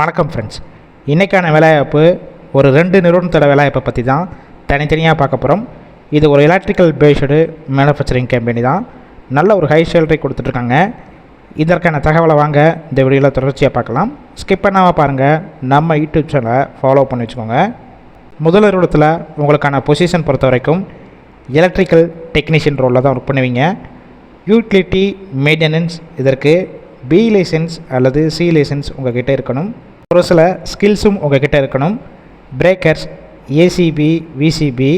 வணக்கம் ஃப்ரெண்ட்ஸ் இன்றைக்கான வேலைவாய்ப்பு ஒரு ரெண்டு நிறுவனத்தோட வேலைவாய்ப்பை பற்றி தான் தனித்தனியாக பார்க்க போகிறோம் இது ஒரு எலக்ட்ரிக்கல் பேஸ்டு மேனுஃபேக்சரிங் கம்பெனி தான். நல்ல ஒரு ஹை சேலரி கொடுத்துட்ருக்காங்க. இதற்கான தகவலை வாங்க இந்த வீடியோவில் தொடர்ச்சியாக பார்க்கலாம். ஸ்கிப் பண்ணாமல் பாருங்கள் நம்ம யூடியூப் சேனலை ஃபாலோ பண்ணி வச்சுக்கோங்க. முதல் நிறுவனத்தில் உங்களுக்கான பொசிஷன் பொறுத்த வரைக்கும் எலக்ட்ரிக்கல் டெக்னீஷியன் ரோலில் தான் ஒர்க் பண்ணுவீங்க. யூட்டிலிட்டி மெயின்டெனன்ஸ் இதற்கு பி லைசன்ஸ் அல்லது சி லைசன்ஸ் உங்கள் கிட்டே இருக்கணும். ஒரு சில ஸ்கில்ஸும் உங்கள் கிட்டே இருக்கணும். Breakers ACB VCB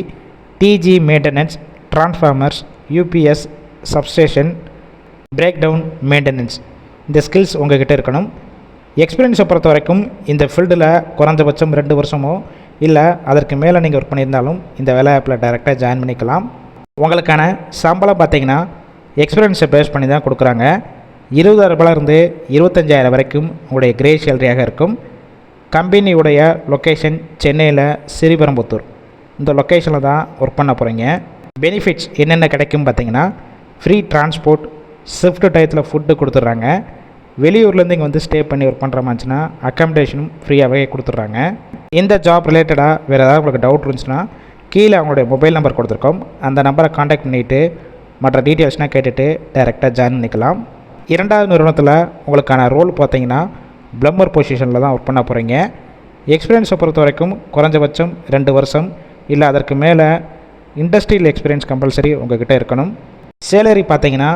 DG maintenance transformers UPS substation break down maintenance இந்த ஸ்கில்ஸ் உங்கள் கிட்டே இருக்கணும் எக்ஸ்பீரியன்ஸை பொறுத்த வரைக்கும் இந்த ஃபீல்டில் குறைஞ்சபட்சம் ரெண்டு வருஷமோ இல்லை அதற்கு மேலே நீங்கள் ஒர்க் பண்ணியிருந்தாலும் இந்த வேலை ஆப்பில் டைரெக்டாக ஜாயின் பண்ணிக்கலாம். உங்களுக்கான சம்பளம் பார்த்தீங்கன்னா எக்ஸ்பீரியன்ஸை பேஸ் பண்ணி தான் கொடுக்குறாங்க. இருபதாயிரம் ரூபாயிலிருந்து இருபத்தஞ்சாயிரம் வரைக்கும் உங்களுடைய கிரே சேலரியாக இருக்கும். கம்பெனியுடைய லொக்கேஷன் சென்னையில் ஸ்ரீபெரும்புத்தூர் இந்த லொக்கேஷனில் தான் ஒர்க் பண்ண போகிறீங்க பெனிஃபிட்ஸ் என்னென்ன கிடைக்கும் பார்த்தீங்கன்னா ஃப்ரீ டிரான்ஸ்போர்ட் ஷிஃப்ட் டயத்தில் ஃபுட்டு கொடுத்துட்றாங்க. வெளியூர்லேருந்து இங்கே வந்து ஸ்டே பண்ணி ஒர்க் பண்ணுற மாதிரிச்சுன்னா அக்காமடேஷனும் ஃப்ரீயாகவே கொடுத்துட்றாங்க. இந்த ஜாப் ரிலேட்டடாக வேறு ஏதாவது உங்களுக்கு டவுட் இருந்துச்சுன்னா கீழே அவங்களுடைய மொபைல் நம்பர் கொடுத்துருக்கோம். அந்த நம்பரை காண்டாக்ட் பண்ணிவிட்டு மற்ற டீட்டெயில்ஸ்னால் கேட்டுட்டு டைரெக்டாக ஜாயின் பண்ணிக்கலாம். இரண்டாவது நிறுவனத்தில் உங்களுக்கான ரோல் பார்த்தீங்கன்னா ப்ளம்பர் பொசிஷனில் தான் ஒர்க் பண்ண போகிறீங்க எக்ஸ்பீரியன்ஸை பொறுத்த வரைக்கும் குறைஞ்சபட்சம் ரெண்டு வருஷம். இல்லை அதற்கு மேலே இண்டஸ்ட்ரியல் எக்ஸ்பீரியன்ஸ் கம்பல்சரி உங்ககிட்ட இருக்கணும். சேலரி பார்த்தீங்கன்னா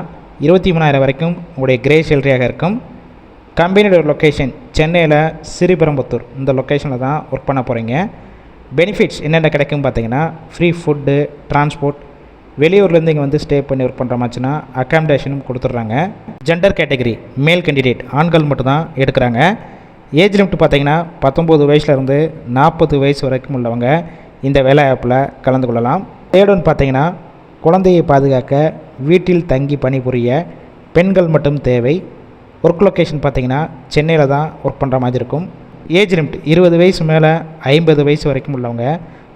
இருபத்தி மூணாயிரம் வரைக்கும் உங்களுடைய கிரே சேலரியாக இருக்கும். கம்பெனியோட லொக்கேஷன் சென்னையில் ஸ்ரீபெரும்புத்தூர் இந்த லொக்கேஷனில் தான் ஒர்க் பண்ண போகிறீங்க பெனிஃபிட்ஸ் என்னென்ன கிடைக்கும் பார்த்தீங்கன்னா ஃப்ரீ ஃபுட்டு டிரான்ஸ்போர்ட் வெளியூர்லேருந்து இங்கே வந்து ஸ்டே பண்ணி ஒர்க் பண்ணுற மாதிரிச்சுன்னா அக்காமடேஷனும் கொடுத்துட்றாங்க. ஜெண்டர் கேட்டகரி மேல் கேண்டிடேட் ஆண்கள் மட்டும்தான் எடுக்கிறாங்க. ஏஜ் லிமிட் பார்த்தீங்கன்னா பத்தொம்போது வயசுலேருந்து நாற்பது வயசு வரைக்கும் உள்ளவங்க இந்த வேலை ஆப்பில் கலந்து கொள்ளலாம். தேர்ட் ஒன் பார்த்தீங்கன்னா குழந்தையை பாதுகாக்க வீட்டில் தங்கி பணிபுரிய பெண்கள் மட்டும் தேவை. ஒர்க் லொக்கேஷன் பார்த்தீங்கன்னா சென்னையில் தான் ஒர்க் பண்ணுற மாதிரி இருக்கும். ஏஜ் லிமிட் இருபது வயசு மேலே ஐம்பது வயசு வரைக்கும் உள்ளவங்க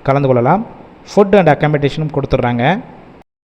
கலந்து கொள்ளலாம். ஃபுட் அண்ட் அக்காமடேஷனும் கொடுத்துட்றாங்க.